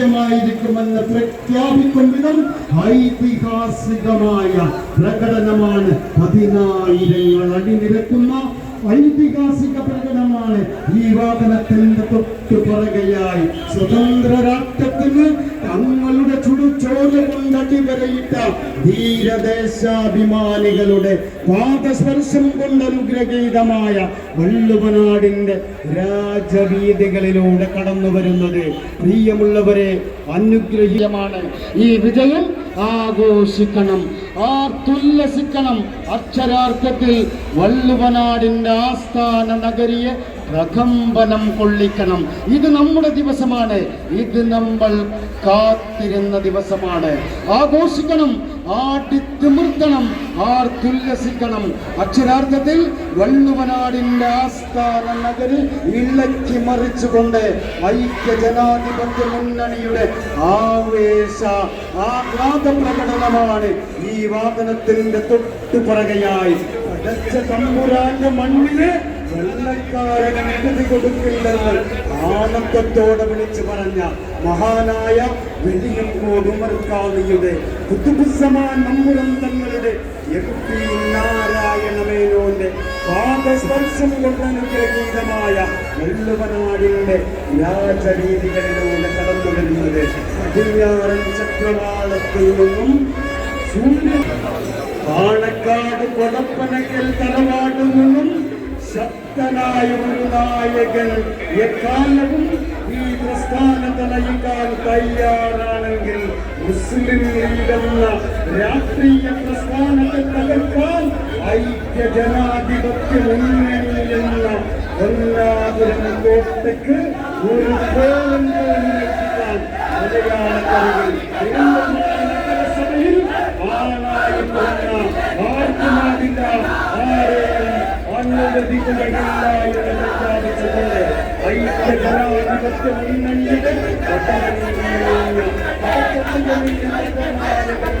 രാജ്യമായിരിക്കുമെന്ന് പ്രഖ്യാപിക്കും ഐതിഹാസികമായ പ്രകടനമാണ്. പതിനായിരങ്ങൾ അണിനിരക്കുന്ന ഐതിഹാസിക പ്രകടനമാണ് ഈ വാഹനത്തിന്റെ തൊട്ടു പുറകെയായി സ്വതന്ത്ര രാഷ്ട്രത്തിന് തങ്ങളുടെ ചുടുചോര ധീരദേശാഭിമാനികളുടെ പാദസ്പർശം കൊണ്ട് അനുഗ്രഹീതമായ വള്ളുവനാടിന്റെ രാജവീതികളിലൂടെ കടന്നു വരുന്നത് പ്രിയമുള്ളവരെ അനുഗ്രഹീയമാണ്. ഈ വിജയം ആഘോഷിക്കണം. ആർത്തുല്ലസിക്കണം അക്ഷരാർത്ഥത്തിൽ വള്ളുവനാടിന്റെ ആസ്ഥാന നഗരിയെ പ്രകമ്പനം കൊള്ളിക്കണം. ഇത് നമ്മുടെ ദിവസമാണ്. ഇത് നമ്മൾ കാത്തിരുന്ന ദിവസമാണ്. ആഘോഷിക്കണം. ആടിത്തിമിർത്തണം ആർത്തുല്ലസിക്കണം. അക്ഷരാർത്ഥത്തിൽ വള്ളുവനാടിന്റെ ആസ്ഥാന നഗരി ഇളക്കി മറിച്ചുകൊണ്ട് ഐക്യ ജനാധിപത്യ മുന്നണിയുടെ ആവേശ ആഹ്ലാദ പ്രകടനമാണ് ഈ വാഹനത്തിന്റെ തൊട്ടു പുറകെയായി പടച്ച തമ്പുരാന്റെ മണ്ണിൽ ആനന്ദത്തോടെ വിളിച്ചു പറഞ്ഞ മഹാനായ വെളിയങ്കോട് നാരായണമേനോന്റെ പാദസ്പർശം കൊണ്ട് അനുഗ്രഹീതമായ വെള്ളുവനാടിന്റെ രാജരീതികളിലൂടെ കടന്നു വരുന്നത് പടിഞ്ഞാറൻ ചക്രവാളത്തിൽ നിന്നും പാണക്കാട് കൊടപ്പനക്കൽ തലവാട്ടിൽ നിന്നും ശക്തനായ ഒരു നായകൻ. എക്കാലവും ഈ പ്രസ്ഥാനത്തെ നയിക്കാൻ തയ്യാറാണെങ്കിൽ മുസ്ലിം ലീഗ് രാഷ്ട്രീയ പ്രസ്ഥാനത്തെ തകർക്കാൻ ഐക്യ ജനാധിപത്യ മുന്നണി എന്ന ഒന്നാപുരം കോട്ടയ്ക്ക് ഒരു ಕಾಲದ ದಿಕ್ಕುಗಳಿಂದ ಇರಬೇಕಾಗುತ್ತದೆ ವೈದ್ಯ ಜನವಾಗಿ ಬಸ್ಸು ನಿನ್ನ ನೀಡಿದೆ ಒಟ್ಟಾರೆ ಮಾತುಕತೆಯಲ್ಲಿ ನಿಂತಿದ್ದ